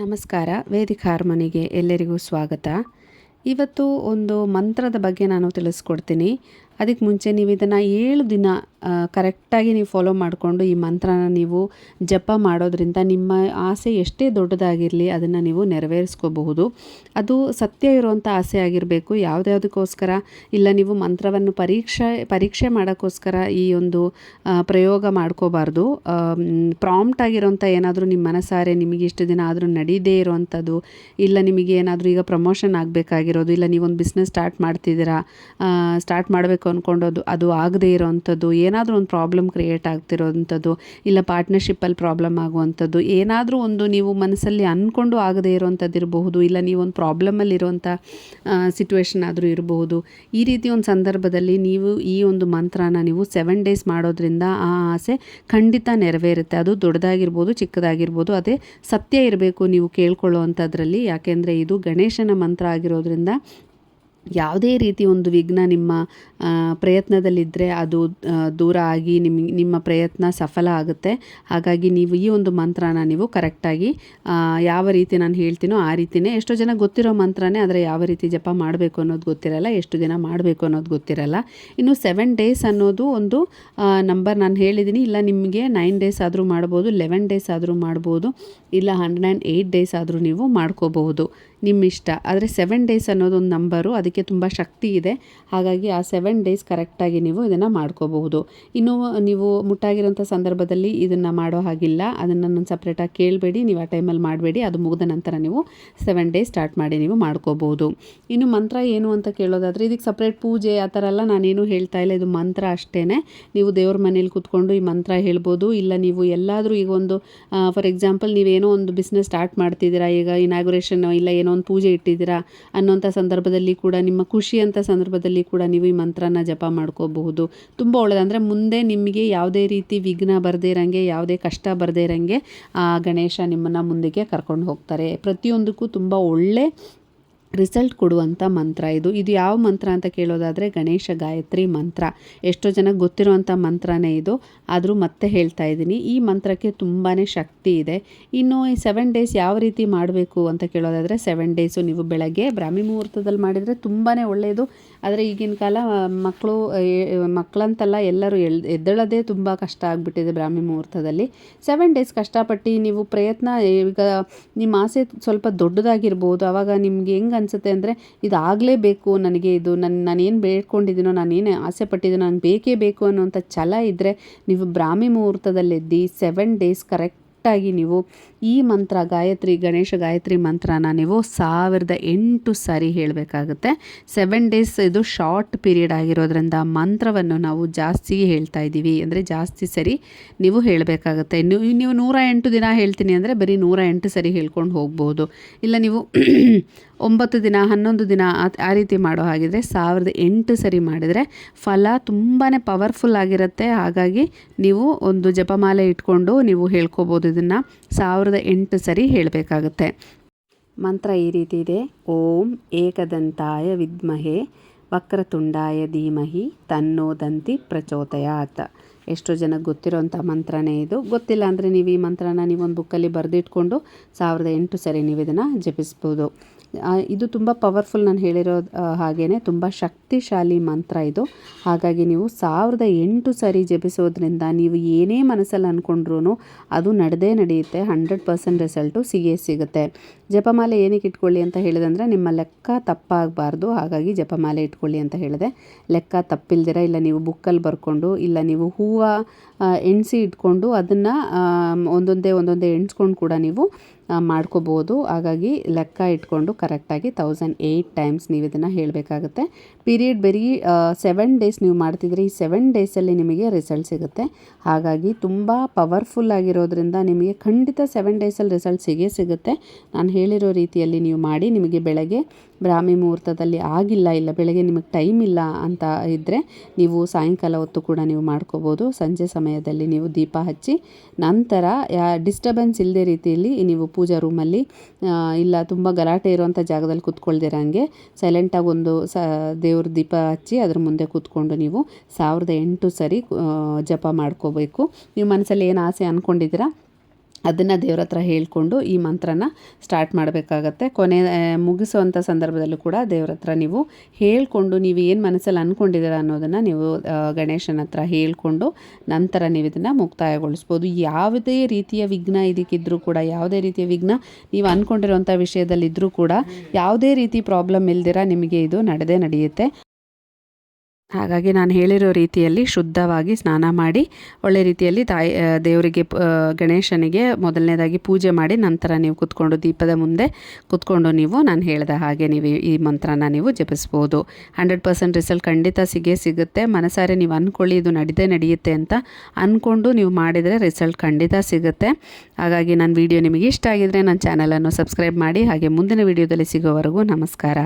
ನಮಸ್ಕಾರ. ವೇದಿಕ ಹಾರ್ಮನಿಗೆ ಎಲ್ಲರಿಗೂ ಸ್ವಾಗತ. ಇವತ್ತು ಒಂದು ಮಂತ್ರದ ಬಗ್ಗೆ ನಾನು ತಿಳಿಸ್ಕೊಡ್ತೀನಿ. ಅದಕ್ಕೆ ಮುಂಚೆ ನೀವು ಇದನ್ನು ಏಳು ದಿನ ಕರೆಕ್ಟಾಗಿ ನೀವು ಫಾಲೋ ಮಾಡಿಕೊಂಡು ಈ ಮಂತ್ರನ ನೀವು ಜಪ ಮಾಡೋದ್ರಿಂದ ನಿಮ್ಮ ಆಸೆ ಎಷ್ಟೇ ದೊಡ್ಡದಾಗಿರಲಿ ಅದನ್ನು ನೀವು ನೆರವೇರಿಸ್ಕೋಬಹುದು. ಅದು ಸತ್ಯ ಇರುವಂಥ ಆಸೆ ಆಗಿರಬೇಕು, ಯಾವುದ್ಯಾವುದಕ್ಕೋಸ್ಕರ, ಇಲ್ಲ ನೀವು ಮಂತ್ರವನ್ನು ಪರೀಕ್ಷೆ ಪರೀಕ್ಷೆ ಮಾಡೋಕ್ಕೋಸ್ಕರ ಈ ಒಂದು ಪ್ರಯೋಗ ಮಾಡ್ಕೋಬಾರ್ದು. ಪ್ರಾಂಪ್ಟ್ ಆಗಿರೋಂಥ ಏನಾದರೂ ನಿಮ್ಮ ಮನಸಾರೆ, ನಿಮಗೆ ಇಷ್ಟು ದಿನ ಆದರೂ ನಡೀದೇ ಇರೋವಂಥದ್ದು ಇಲ್ಲ ನಿಮಗೆ ಏನಾದರೂ ಈಗ ಪ್ರಮೋಷನ್ ಆಗಬೇಕಾಗಿರೋದು, ಇಲ್ಲ ನೀವೊಂದು ಬಿಸ್ನೆಸ್ ಸ್ಟಾರ್ಟ್ ಮಾಡ್ತಿದ್ದೀರಾ ಸ್ಟಾರ್ಟ್ ಮಾಡಬೇಕು ಅಂದ್ಕೊಂಡೋದು ಅದು ಆಗದೇ ಇರೋವಂಥದ್ದು ಏನಾದರೂ ಒಂದು ಪ್ರಾಬ್ಲಮ್ ಕ್ರಿಯೇಟ್ ಆಗ್ತಿರೋವಂಥದ್ದು ಇಲ್ಲ ಪಾರ್ಟ್ನರ್ಶಿಪ್ಪಲ್ಲಿ ಪ್ರಾಬ್ಲಮ್ ಆಗುವಂಥದ್ದು, ಏನಾದರೂ ಒಂದು ನೀವು ಮನಸ್ಸಲ್ಲಿ ಅಂದ್ಕೊಂಡು ಆಗದೇ ಇರೋವಂಥದ್ದು ಇರಬಹುದು, ಇಲ್ಲ ನೀವೊಂದು ಪ್ರಾಬ್ಲಮಲ್ಲಿರುವಂಥ ಸಿಚುವೇಶನ್ ಆದರೂ ಇರಬಹುದು. ಈ ರೀತಿ ಒಂದು ಸಂದರ್ಭದಲ್ಲಿ ನೀವು ಈ ಒಂದು ಮಂತ್ರನ ನೀವು ಸೆವೆನ್ ಡೇಸ್ ಮಾಡೋದ್ರಿಂದ ಆ ಆಸೆ ಖಂಡಿತ ನೆರವೇರುತ್ತೆ. ಅದು ದೊಡ್ಡದಾಗಿರ್ಬೋದು, ಚಿಕ್ಕದಾಗಿರ್ಬೋದು, ಅದೇ ಸತ್ಯ ಇರಬೇಕು ನೀವು ಕೇಳ್ಕೊಳ್ಳುವಂಥದ್ರಲ್ಲಿ. ಯಾಕೆಂದರೆ ಇದು ಗಣೇಶನ ಮಂತ್ರ ಆಗಿರೋದ್ರಿಂದ ಯಾವುದೇ ರೀತಿ ಒಂದು ವಿಘ್ನ ನಿಮ್ಮ ಪ್ರಯತ್ನದಲ್ಲಿದ್ದರೆ ಅದು ದೂರ ಆಗಿ ನಿಮ್ಮ ನಿಮ್ಮ ಪ್ರಯತ್ನ ಸಫಲ ಆಗುತ್ತೆ. ಹಾಗಾಗಿ ನೀವು ಈ ಒಂದು ಮಂತ್ರನ ನೀವು ಕರೆಕ್ಟಾಗಿ ಯಾವ ರೀತಿ ನಾನು ಹೇಳ್ತೀನೋ ಆ ರೀತಿಯೇ ಎಷ್ಟೋ ಜನ ಗೊತ್ತಿರೋ ಮಂತ್ರನೇ ಆದರೆ ಯಾವ ರೀತಿ ಜಪ ಮಾಡಬೇಕು ಅನ್ನೋದು ಗೊತ್ತಿರಲ್ಲ, ಎಷ್ಟು ದಿನ ಮಾಡಬೇಕು ಅನ್ನೋದು ಗೊತ್ತಿರಲ್ಲ. ಇನ್ನು ಸೆವೆನ್ ಡೇಸ್ ಅನ್ನೋದು ಒಂದು ನಂಬರ್ ನಾನು ಹೇಳಿದ್ದೀನಿ ಇಲ್ಲ ನಿಮಗೆ ನೈನ್ ಡೇಸ್ ಆದರೂ ಮಾಡ್ಬೋದು ಲೆವೆನ್ ಡೇಸ್ ಆದರೂ ಮಾಡ್ಬೋದು, ಇಲ್ಲ ಹಂಡ್ರೆಡ್ ಆ್ಯಂಡ್ ಏಯ್ಟ್ ಡೇಸ್ ಆದರೂ ನೀವು ಮಾಡ್ಕೋಬಹುದು. ನಿಮ್ಮ ಇಷ್ಟ ಆದರೆ ಸೆವೆನ್ ಡೇಸ್ ಅನ್ನೋದು ಒಂದು ನಂಬರು ಅದಕ್ಕೆ ತುಂಬ ಶಕ್ತಿ ಇದೆ. ಹಾಗಾಗಿ ಆ ಸೆವೆನ್ ಡೇಸ್ ಕರೆಕ್ಟಾಗಿ ನೀವು ಇದನ್ನು ಮಾಡ್ಕೋಬಹುದು. ಇನ್ನು ನೀವು ಮುಟ್ಟಾಗಿರೋಂಥ ಸಂದರ್ಭದಲ್ಲಿ ಇದನ್ನು ಮಾಡೋ ಹಾಗಿಲ್ಲ. ಅದನ್ನು ನಾನು ಸಪ್ರೇಟಾಗಿ ಕೇಳಬೇಡಿ. ನೀವು ಆ ಟೈಮಲ್ಲಿ ಮಾಡಬೇಡಿ. ಅದು ಮುಗಿದ ನಂತರ ನೀವು ಸೆವೆನ್ ಡೇಸ್ ಸ್ಟಾರ್ಟ್ ಮಾಡಿ ನೀವು ಮಾಡ್ಕೋಬಹುದು. ಇನ್ನು ಮಂತ್ರ ಏನು ಅಂತ ಕೇಳೋದಾದರೆ ಇದಕ್ಕೆ ಸಪ್ರೇಟ್ ಪೂಜೆ, ಆ ಥರ ಎಲ್ಲ ನಾನೇನು ಹೇಳ್ತಾ ಇಲ್ಲ. ಇದು ಮಂತ್ರ ಅಷ್ಟೇ ನೀವು ದೇವ್ರ ಮನೇಲಿ ಕೂತ್ಕೊಂಡು ಈ ಮಂತ್ರ ಹೇಳ್ಬೋದು. ಇಲ್ಲ ನೀವು ಎಲ್ಲಾದರೂ ಈಗ ಒಂದು ಫಾರ್ ಎಕ್ಸಾಂಪಲ್ ನೀವೇನೋ ಒಂದು ಬಿಸ್ನೆಸ್ ಸ್ಟಾರ್ಟ್ ಮಾಡ್ತಿದ್ದೀರಾ. ಈಗ ಇನಾಗ್ರೇಷನ್ ಇಲ್ಲ ಏನೋ ಒಂದು ಪೂಜೆ ಇಟ್ಟಿದ್ದೀರಾ ಅನ್ನೋಂಥ ಸಂದರ್ಭದಲ್ಲಿ ಕೂಡ, ನಿಮ್ಮ ಖುಷಿ ಅಂತ ಸಂದರ್ಭದಲ್ಲಿ ಕೂಡ ನೀವು ಈ ಮಂತ್ರನ ಜಪ ಮಾಡ್ಕೋಬಹುದು. ತುಂಬ ಒಳ್ಳೆಯದು ಅಂದರೆ ಮುಂದೆ ನಿಮಗೆ ಯಾವುದೇ ರೀತಿ ವಿಘ್ನ ಬರದೇ ಇರೋಂಗೆ, ಯಾವುದೇ ಕಷ್ಟ ಬರದೇ ಇರೋಂಗೆ ಆ ಗಣೇಶ ನಿಮ್ಮನ್ನು ಮುಂದಕ್ಕೆ ಕರ್ಕೊಂಡು ಹೋಗ್ತಾರೆ. ಪ್ರತಿಯೊಂದಕ್ಕೂ ತುಂಬ ಒಳ್ಳೆ ರಿಸಲ್ಟ್ ಕೊಡುವಂಥ ಮಂತ್ರ ಇದು. ಇದು ಯಾವ ಮಂತ್ರ ಅಂತ ಕೇಳೋದಾದರೆ ಗಣೇಶ ಗಾಯತ್ರಿ ಮಂತ್ರ. ಎಷ್ಟೋ ಜನಕ್ಕೆ ಗೊತ್ತಿರುವಂಥ ಮಂತ್ರನೇ ಇದು. ಆದರೂ ಮತ್ತೆ ಹೇಳ್ತಾ ಇದ್ದೀನಿ. ಈ ಮಂತ್ರಕ್ಕೆ ತುಂಬಾ ಶಕ್ತಿ ಇದೆ. ಇನ್ನು ಈ ಸೆವೆನ್ ಡೇಸ್ ಯಾವ ರೀತಿ ಮಾಡಬೇಕು ಅಂತ ಕೇಳೋದಾದರೆ ಸೆವೆನ್ ಡೇಸು ನೀವು ಬೆಳಗ್ಗೆ ಬ್ರಾಹ್ಮಿ ಮುಹೂರ್ತದಲ್ಲಿ ಮಾಡಿದರೆ ತುಂಬಾ ಒಳ್ಳೆಯದು ಆದರೆ ಈಗಿನ ಕಾಲ ಮಕ್ಕಳು ಮಕ್ಕಳಂತಲ್ಲ ಎಲ್ಲರೂ ಎಳ್, ಎದ್ದೇಳೋದೇ ತುಂಬ ಕಷ್ಟ ಆಗಿಬಿಟ್ಟಿದೆ ಬ್ರಾಹ್ಮಿ ಮುಹೂರ್ತದಲ್ಲಿ. ಸೆವೆನ್ ಡೇಸ್ ಕಷ್ಟಪಟ್ಟು ನೀವು ಪ್ರಯತ್ನ, ಈಗ ನಿಮ್ಮ ಆಸೆ ಸ್ವಲ್ಪ ದೊಡ್ಡದಾಗಿರ್ಬೋದು. ಆವಾಗ ನಿಮ್ಗೆ ಹೆಂಗೆ ಅನಿಸುತ್ತೆ ಅಂದರೆ ಇದು ಆಗಲೇಬೇಕು ನನಗೆ ಇದು ನನ್ನ ನಾನೇನು ಬೇಡ್ಕೊಂಡಿದ್ದೀನೋ, ನಾನೇನು ಆಸೆ ಪಟ್ಟಿದ್ದೀನೋ ನಾನು ಬೇಕೇ ಬೇಕು ಅನ್ನೋಂಥ ಛಲ ಇದ್ದರೆ ನೀವು ಬ್ರಾಹ್ಮಿ ಮುಹೂರ್ತದಲ್ಲೆದ್ದು ಸೆವೆನ್ ಡೇಸ್ ಕರೆಕ್ಟಾಗಿ ನೀವು ಈ ಮಂತ್ರ ಗಾಯತ್ರಿ, ಗಣೇಶ ಗಾಯತ್ರಿ ಮಂತ್ರನ ನೀವು ಸಾವಿರದ ಎಂಟು ಸಾರಿ ಹೇಳಬೇಕಾಗುತ್ತೆ. ಸೆವೆನ್ ಡೇಸ್ ಇದು ಶಾರ್ಟ್ ಪೀರಿಯಡ್ ಆಗಿರೋದ್ರಿಂದ ಮಂತ್ರವನ್ನು ನಾವು ಜಾಸ್ತಿ ಹೇಳ್ತಾ ಇದ್ದೀವಿ. ಅಂದರೆ ಜಾಸ್ತಿ ಸರಿ ನೀವು ಹೇಳಬೇಕಾಗುತ್ತೆ. ನೀವು ನೀವು ನೂರ ಎಂಟು ದಿನ ಹೇಳ್ತೀನಿ ಅಂದರೆ ಬರೀ ನೂರ ಎಂಟು ಸರಿ ಹೇಳ್ಕೊಂಡು ಹೋಗ್ಬೋದು. ಇಲ್ಲ ನೀವು ಒಂಬತ್ತು ದಿನ, ಹನ್ನೊಂದು ದಿನ ಆ- ರೀತಿ ಮಾಡೋ ಹಾಗಿದ್ರೆ ಸಾವಿರದ ಎಂಟು ಸರಿ ಮಾಡಿದರೆ ಫಲ ತುಂಬಾ ಪವರ್ಫುಲ್ ಆಗಿರುತ್ತೆ. ಹಾಗಾಗಿ ನೀವು ಒಂದು ಜಪಮಾಲೆ ಇಟ್ಕೊಂಡು ನೀವು ಹೇಳ್ಕೊಬೋದು ಇದನ್ನು. ಸಾವಿರದ ಎಂಟು ಸರಿ ಹೇಳಬೇಕಾಗುತ್ತೆ. ಮಂತ್ರ ಈ ರೀತಿ ಇದೆ. ಓಂ ಏಕದಂತಾಯ ವಿದ್ಮಹೆ ವಕ್ರತುಂಡಾಯ ಧೀಮಹಿ ತನ್ನೋದಂತಿ ಪ್ರಚೋದಯಾತ್. ಎಷ್ಟೋ ಜನಕ್ಕೆ ಗೊತ್ತಿರೋಂಥ ಮಂತ್ರನೇ ಇದು. ಗೊತ್ತಿಲ್ಲ ಅಂದರೆ ನೀವು ಈ ಮಂತ್ರನ ನೀವೊಂದು ಬುಕ್ಕಲ್ಲಿ ಬರೆದಿಟ್ಕೊಂಡು ಸಾವಿರದ ಎಂಟು ಸರಿ ನೀವು ಇದನ್ನು ಜಪಿಸ್ಬೋದು. ಇದು ತುಂಬ ಪವರ್ಫುಲ್ ನಾನು ಹೇಳಿರೋ ಹಾಗೇ ತುಂಬ ಶಕ್ತಿಶಾಲಿ ಮಂತ್ರ ಇದು. ಹಾಗಾಗಿ ನೀವು ಸಾವಿರದ ಎಂಟು ಸರಿ ಜಪಿಸೋದ್ರಿಂದ ನೀವು ಏನೇ ಮನಸ್ಸಲ್ಲಿ ಅಂದ್ಕೊಂಡ್ರೂ ಅದು ನಡೆದೇ ನಡೆಯುತ್ತೆ. ಹಂಡ್ರೆಡ್ ಪರ್ಸೆಂಟ್ ರಿಸಲ್ಟು ಸಿಗೇ ಸಿಗುತ್ತೆ. ಜಪಮಾಲೆ ಏನಕ್ಕೆ ಇಟ್ಕೊಳ್ಳಿ ಅಂತ ಹೇಳಿದಂದರೆ, ನಿಮ್ಮ ಲೆಕ್ಕ ತಪ್ಪಾಗಬಾರ್ದು. ಹಾಗಾಗಿ ಜಪಮಾಲೆ ಇಟ್ಕೊಳ್ಳಿ ಅಂತ ಹೇಳಿದೆ. ಲೆಕ್ಕ ತಪ್ಪಿಲ್ದಿರ, ಇಲ್ಲ ನೀವು ಬುಕ್ಕಲ್ಲಿ ಬರ್ಕೊಂಡು, ಇಲ್ಲ ನೀವು ಹೂವು ಎಣಿಸಿ ಇಟ್ಕೊಂಡು, ಅದನ್ನು ಒಂದೊಂದೇ ಒಂದೊಂದೇ ಎಣಿಸ್ಕೊಂಡು ಕೂಡ ನೀವು ಮಾಡ್ಕೋಬೋದು. ಹಾಗಾಗಿ ಲೆಕ್ಕ ಇಟ್ಕೊಂಡು ಕರೆಕ್ಟಾಗಿ ತೌಸಂಡ್ ಏಯ್ಟ್ ಟೈಮ್ಸ್ ನೀವು ಇದನ್ನು ಹೇಳಬೇಕಾಗುತ್ತೆ. ಪೀರಿಯಡ್ ಬರೀ ಸೆವೆನ್ ಡೇಸ್ ನೀವು ಮಾಡ್ತಿದ್ರೆ ಈ ಸೆವೆನ್ ಡೇಸಲ್ಲಿ ನಿಮಗೆ ರಿಸಲ್ಟ್ ಸಿಗುತ್ತೆ. ಹಾಗಾಗಿ ತುಂಬ ಪವರ್ಫುಲ್ ಆಗಿರೋದ್ರಿಂದ ನಿಮಗೆ ಖಂಡಿತ ಸೆವೆನ್ ಡೇಸಲ್ಲಿ ರಿಸಲ್ಟ್ ಸಿಗೇ ಸಿಗುತ್ತೆ. ನಾನು ಹೇಳಿರೋ ರೀತಿಯಲ್ಲಿ ನೀವು ಮಾಡಿ ನಿಮಗೆ ಬೆಳಗ್ಗೆ ಬ್ರಾಹ್ಮಿ ಮುಹೂರ್ತದಲ್ಲಿ ಆಗಿಲ್ಲ ಇಲ್ಲ, ಬೆಳಗ್ಗೆ ನಿಮಗೆ ಟೈಮ್ ಇಲ್ಲ ಅಂತ ಇದ್ದರೆ ನೀವು ಸಾಯಂಕಾಲ ಹೊತ್ತು ಕೂಡ ನೀವು ಮಾಡ್ಕೋಬೋದು. ಸಂಜೆ ಸಮಯದಲ್ಲಿ ನೀವು ದೀಪ ಹಚ್ಚಿ, ನಂತರ ಡಿಸ್ಟರ್ಬೆನ್ಸ್ ಇಲ್ಲದೆ ರೀತಿಯಲ್ಲಿ ನೀವು ಪೂಜಾ ರೂಮಲ್ಲಿ ಇಲ್ಲ ತುಂಬ ಗಲಾಟೆ ಇರುವಂಥ ಜಾಗದಲ್ಲಿ ಕೂತ್ಕೊಳ್ದಿರಂಗೆ ಸೈಲೆಂಟಾಗಿ ಒಂದು ಸ, ದೇವ್ರ ದೀಪ ಹಚ್ಚಿ ಅದ್ರ ಮುಂದೆ ಕೂತ್ಕೊಂಡು ನೀವು ಸಾವಿರದ ಎಂಟು ಸರಿ ಜಪ ಮಾಡ್ಕೋಬೇಕು. ನೀವು ಮನಸ್ಸಲ್ಲಿ ಏನು ಆಸೆ ಅಂದ್ಕೊಂಡಿದ್ದೀರಾ ಅದನ್ನು ದೇವ್ರ ಹತ್ರ ಹೇಳ್ಕೊಂಡು ಈ ಮಂತ್ರನ ಸ್ಟಾರ್ಟ್ ಮಾಡಬೇಕಾಗತ್ತೆ. ಕೊನೆ ಮುಗಿಸುವಂಥ ಸಂದರ್ಭದಲ್ಲೂ ಕೂಡ ದೇವ್ರ ಹತ್ರ ನೀವು ಹೇಳ್ಕೊಂಡು ನೀವು ಏನು ಮನಸ್ಸಲ್ಲಿ ಅಂದ್ಕೊಂಡಿದ್ದೀರ ಅನ್ನೋದನ್ನು ನೀವು ಗಣೇಶನ ಹತ್ರ ಹೇಳ್ಕೊಂಡು ನಂತರ ನೀವು ಇದನ್ನು ಮುಕ್ತಾಯಗೊಳಿಸ್ಬೋದು. ಯಾವುದೇ ರೀತಿಯ ವಿಘ್ನ ಇದಕ್ಕಿದ್ರೂ ಕೂಡ, ಯಾವುದೇ ರೀತಿಯ ವಿಘ್ನ ನೀವು ಅಂದ್ಕೊಂಡಿರುವಂಥ ವಿಷಯದಲ್ಲಿದ್ದರೂ ಕೂಡ, ಯಾವುದೇ ರೀತಿ ಪ್ರಾಬ್ಲಮ್ ಇಲ್ದಿರ ನಿಮಗೆ ಇದು ನಡೆದೇ ನಡೆಯುತ್ತೆ. ಹಾಗಾಗಿ ನಾನು ಹೇಳಿರೋ ರೀತಿಯಲ್ಲಿ ಶುದ್ಧವಾಗಿ ಸ್ನಾನ ಮಾಡಿ, ಒಳ್ಳೆ ರೀತಿಯಲ್ಲಿ ತಾಯಿ ದೇವರಿಗೆ ಗಣೇಶನಿಗೆ ಮೊದಲನೇದಾಗಿ ಪೂಜೆ ಮಾಡಿ, ನಂತರ ನೀವು ಕುತ್ಕೊಂಡು ದೀಪದ ಮುಂದೆ ಕುತ್ಕೊಂಡು ನೀವು, ನಾನು ಹೇಳಿದ ಹಾಗೆ ನೀವು ಈ- ಮಂತ್ರನ ನೀವು ಜಪಿಸ್ಬೋದು. ಹಂಡ್ರೆಡ್ ಪರ್ಸೆಂಟ್ ರಿಸಲ್ಟ್ ಖಂಡಿತ ಸಿಗೇ ಸಿಗುತ್ತೆ. ಮನಸಾರೆ ನೀವು ಅಂದ್ಕೊಳ್ಳಿ ಇದು ನಡೀದೇ ನಡೆಯುತ್ತೆ ಅಂತ ಅಂದ್ಕೊಂಡು ನೀವು ಮಾಡಿದರೆ ರಿಸಲ್ಟ್ ಖಂಡಿತ ಸಿಗುತ್ತೆ. ಹಾಗಾಗಿ ನನ್ನ ವಿಡಿಯೋ ನಿಮಗೆ ಇಷ್ಟ ಆಗಿದರೆ ನನ್ನ ಚಾನಲನ್ನು ಸಬ್ಸ್ಕ್ರೈಬ್ ಮಾಡಿ, ಹಾಗೆ ಮುಂದಿನ ವಿಡಿಯೋದಲ್ಲಿ ಸಿಗೋವರೆಗೂ ನಮಸ್ಕಾರ.